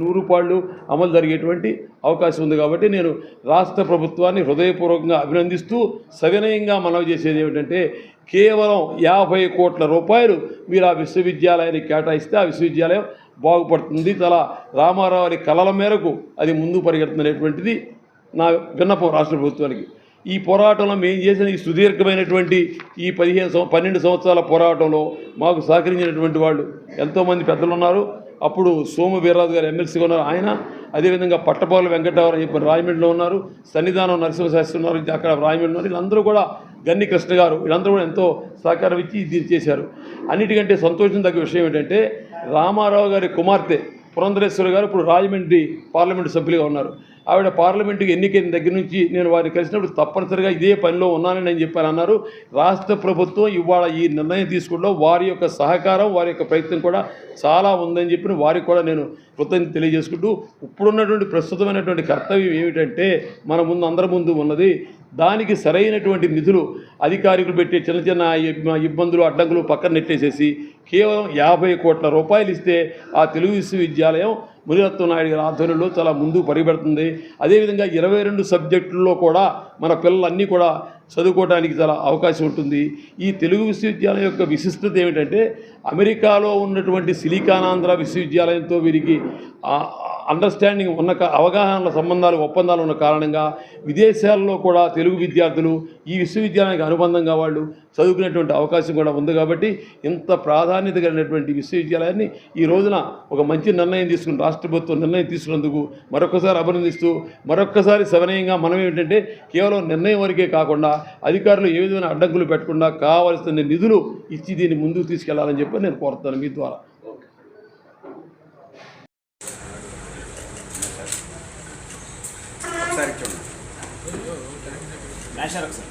నూరు పాళ్ళు అమలు జరిగేటువంటి అవకాశం ఉంది కాబట్టి నేను రాష్ట్ర ప్రభుత్వాన్ని హృదయపూర్వకంగా అభినందిస్తూ సవినయంగా మనవి చేసేది ఏమిటంటే కేవలం యాభై కోట్ల రూపాయలు మీరు ఆ విశ్వవిద్యాలయాన్ని కేటాయిస్తే ఆ విశ్వవిద్యాలయం బాగుపడుతుంది. చాలా రామారావు కలల మేరకు అది ముందు పరిగెడుతున్నటువంటిది నా విన్నపం రాష్ట్ర ప్రభుత్వానికి. ఈ పోరాటంలో మేము చేసిన ఈ సుదీర్ఘమైనటువంటి ఈ పదిహేను సంవ పన్నెండు సంవత్సరాల పోరాటంలో మాకు సహకరించినటువంటి వాళ్ళు ఎంతోమంది పెద్దలు ఉన్నారు అప్పుడు సోము వీర్రాజు గారు ఎమ్మెల్సీగా ఉన్నారు. ఆయన అదేవిధంగా పట్టపాలు వెంకటరావు చెప్పిన రాయమండ్రిలో ఉన్నారు. సన్నిధానం నరసింహశాస్త్రి ఉన్నారు. అక్కడ రాయమండ్రి ఉన్నారు. వీళ్ళందరూ కూడా గన్ని కృష్ణ గారు వీళ్ళందరూ కూడా ఎంతో సహకారం ఇచ్చి దీన్ని చేశారు. అన్నిటికంటే సంతోషం తగ్గ విషయం ఏంటంటే రామారావు గారి కుమార్తె పురంధరేశ్వరి గారు ఇప్పుడు రాజమండ్రి పార్లమెంటు సభ్యులుగా ఉన్నారు. ఆవిడ పార్లమెంటుకి ఎన్నికైన దగ్గర నుంచి నేను వారిని కలిసినప్పుడు తప్పనిసరిగా ఇదే పనిలో ఉన్నానని నేను చెప్పాను అన్నారు. రాష్ట్ర ప్రభుత్వం ఇవాళ ఈ నిర్ణయం తీసుకోవడంలో వారి యొక్క సహకారం వారి యొక్క ప్రయత్నం కూడా చాలా ఉందని చెప్పి వారికి కూడా నేను కృతజ్ఞత తెలియజేసుకుంటూ ఇప్పుడున్నటువంటి ప్రస్తుతమైనటువంటి కర్తవ్యం ఏమిటంటే మన ముందు అందరి ముందు ఉన్నది దానికి సరైనటువంటి నిధులు అధికారికులు పెట్టే చిన్న చిన్న ఇబ్బందులు అడ్డంకులు పక్కన నెట్టేసేసి కేవలం యాభై కోట్ల రూపాయలు ఇస్తే ఆ తెలుగు విశ్వవిద్యాలయం మునిరత్న నాయుడు గారి ఆధ్వర్యంలో చాలా ముందుకు పరిగెడుతుంది. అదేవిధంగా ఇరవై రెండు సబ్జెక్టుల్లో కూడా మన పిల్లలన్నీ కూడా చదువుకోవడానికి చాలా అవకాశం ఉంటుంది. ఈ తెలుగు విశ్వవిద్యాలయం యొక్క విశిష్టత ఏమిటంటే అమెరికాలో ఉన్నటువంటి సిలికానాంధ్ర విశ్వవిద్యాలయంతో వీరికి అండర్స్టాండింగ్ ఉన్న అవగాహన సంబంధాలు ఒప్పందాలు ఉన్న కారణంగా విదేశాల్లో కూడా తెలుగు విద్యార్థులు ఈ విశ్వవిద్యాలయానికి అనుబంధంగా వాళ్ళు చదువుకునేటువంటి అవకాశం కూడా ఉంది కాబట్టి ఇంత ప్రాధాన్యత కలిగినటువంటి విశ్వవిద్యాలయాన్ని ఈ రోజున ఒక మంచి నిర్ణయం తీసుకుని రాష్ట్ర ప్రభుత్వం నిర్ణయం తీసుకున్నందుకు మరొకసారి అభినందిస్తూ మరొక్కసారి సవనీయంగా మనం ఏమిటంటే కేవలం నిర్ణయం వరకే కాకుండా అధికారులు ఏ విధమైన అడ్డంకులు పెట్టకుండా కావాల్సిన నిధులు ఇచ్చి దీన్ని ముందుకు తీసుకెళ్ళాలని చెప్పి నేను కోరుతాను మీ ద్వారా. ఒకసారి చూడండి మ్యాషర్ ఒకసారి